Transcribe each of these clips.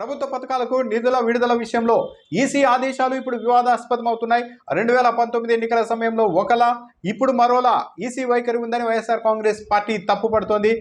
ప్రభుత్వ పథకాలకు నిధుల విడుదల విషయంలో ఈసీ ఆదేశాలు ఇప్పుడు వివాదాస్పదం అవుతున్నాయి రెండు వేల పంతొమ్మిది ఎన్నికల సమయంలో ఒకలా ఇప్పుడు మరోలా ఈసీ వైఖరి ఉందని వైఎస్ఆర్ కాంగ్రెస్ పార్టీ తప్పుపడుతోంది.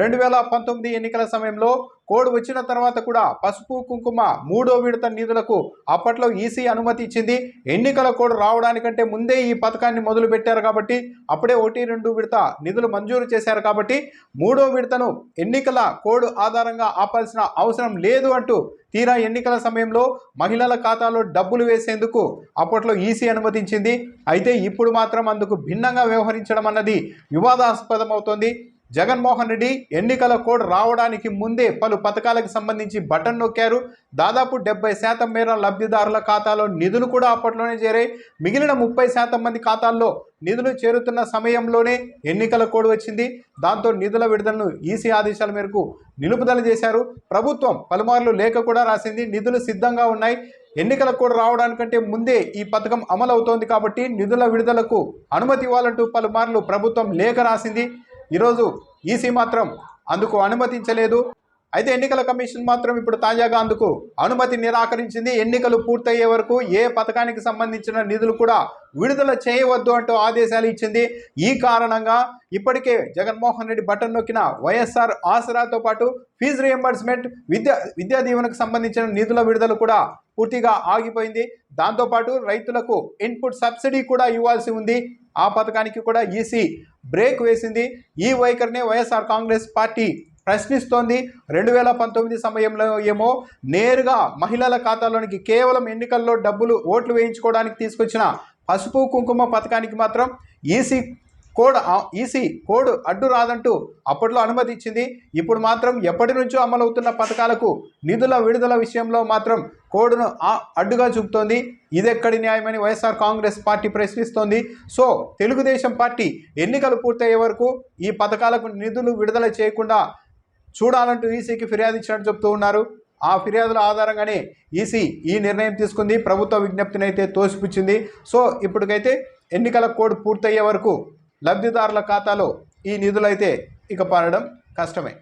రెండు వేల పంతొమ్మిది ఎన్నికల సమయంలో కోడ్ వచ్చిన తర్వాత కూడా పసుపు కుంకుమ మూడో విడత నిధులకు అప్పట్లో ఈసీ అనుమతి ఇచ్చింది. ఎన్నికల కోడ్ రావడానికంటే ముందే ఈ పథకాన్ని మొదలుపెట్టారు కాబట్టి అప్పుడే ఒకటి రెండు విడత నిధులు మంజూరు చేశారు కాబట్టి మూడో విడతను ఎన్నికల కోడ్ ఆధారంగా ఆపాల్సిన అవసరం లేదు అంటూ తీరా ఎన్నికల సమయంలో మహిళల ఖాతాలో డబ్బులు వేసేందుకు అప్పట్లో ఈసీ అనుమతించింది. అయితే ఇప్పుడు మాత్రం అందుకు భిన్నంగా వ్యవహరించడం అన్నది వివాదాస్పదమవుతోంది. జగన్మోహన్ రెడ్డి ఎన్నికల కోడ్ రావడానికి ముందే పలు పథకాలకు సంబంధించి బటన్ నొక్కారు. దాదాపు డెబ్బై శాతం మేర లబ్ధిదారుల ఖాతాలో నిధులు కూడా అప్పట్లోనే చేరాయి. మిగిలిన ముప్పై శాతం మంది ఖాతాల్లో నిధులు చేరుతున్న సమయంలోనే ఎన్నికల కోడ్ వచ్చింది. దాంతో నిధుల విడుదలను ఈసీ ఆదేశాల మేరకు నిలుపుదల చేశారు. ప్రభుత్వం పలుమార్లు లేఖ కూడా రాసింది. నిధులు సిద్ధంగా ఉన్నాయి. ఎన్నికల కోడ్ రావడానికంటే ముందే ఈ పథకం అమలు అవుతోంది కాబట్టి నిధుల విడుదలకు అనుమతి ఇవ్వాలంటూ పలుమార్లు ప్రభుత్వం లేఖ రాసింది. ఈరోజు ఈసీ మాత్రం అందుకు అనుమతించలేదు. అయితే ఎన్నికల కమిషన్ మాత్రం ఇప్పుడు తాజాగా అందుకు అనుమతి నిరాకరించింది. ఎన్నికలు పూర్తయ్యే వరకు ఏ పథకానికి సంబంధించిన నిధులు కూడా విడుదల చేయవద్దు అంటూ ఆదేశాలు ఇచ్చింది. ఈ కారణంగా ఇప్పటికే జగన్మోహన్ రెడ్డి బటన్ నొక్కిన వైఎస్ఆర్ ఆసరాతో పాటు ఫీజు రియంబర్స్మెంట్ విద్యా విద్యా దీవెనకు సంబంధించిన నిధుల విడుదల కూడా పూర్తిగా ఆగిపోయింది. దాంతోపాటు రైతులకు ఇన్పుట్ సబ్సిడీ కూడా ఇవ్వాల్సి ఉంది. ఆ పథకానికి కూడా ఈసీ బ్రేక్ వేసింది. ఈ వైఖరినే వైఎస్ఆర్ కాంగ్రెస్ పార్టీ ప్రశ్నిస్తోంది. రెండు వేల పంతొమ్మిది సమయంలో ఏమో నేరుగా మహిళల ఖాతాలోనికి కేవలం ఎన్నికల్లో డబ్బులు ఓట్లు వేయించుకోవడానికి తీసుకొచ్చిన పసుపు కుంకుమ పథకానికి మాత్రం ఈసీ కోడ్ ఈసీ కోడ్ అడ్డు రాదంటూ అప్పట్లో అనుమతి ఇచ్చింది. ఇప్పుడు మాత్రం ఎప్పటి నుంచో అమలవుతున్న పథకాలకు నిధుల విడుదల విషయంలో మాత్రం కోడ్ను అడ్డుగా చూపుతోంది. ఇదెక్కడి న్యాయమని వైఎస్ఆర్ కాంగ్రెస్ పార్టీ ప్రశ్నిస్తోంది. సో తెలుగుదేశం పార్టీ ఎన్నికలు పూర్తయ్యే వరకు ఈ పథకాలకు నిధులు విడుదల చేయకుండా చూడాలంటూ ఈసీకి ఫిర్యాదు ఇచ్చినట్టు చెప్తూ ఉన్నారు. ఆ ఫిర్యాదుల ఆధారంగానే ఈసీ ఈ నిర్ణయం తీసుకుంది. ప్రభుత్వ విజ్ఞప్తిని అయితే తోసిపుచ్చింది. సో ఇప్పటికైతే ఎన్నికల కోడ్ పూర్తయ్యే వరకు లబ్ధిదారుల ఖాతాలో ఈ నిధులైతే ఇక పడడం కష్టమే.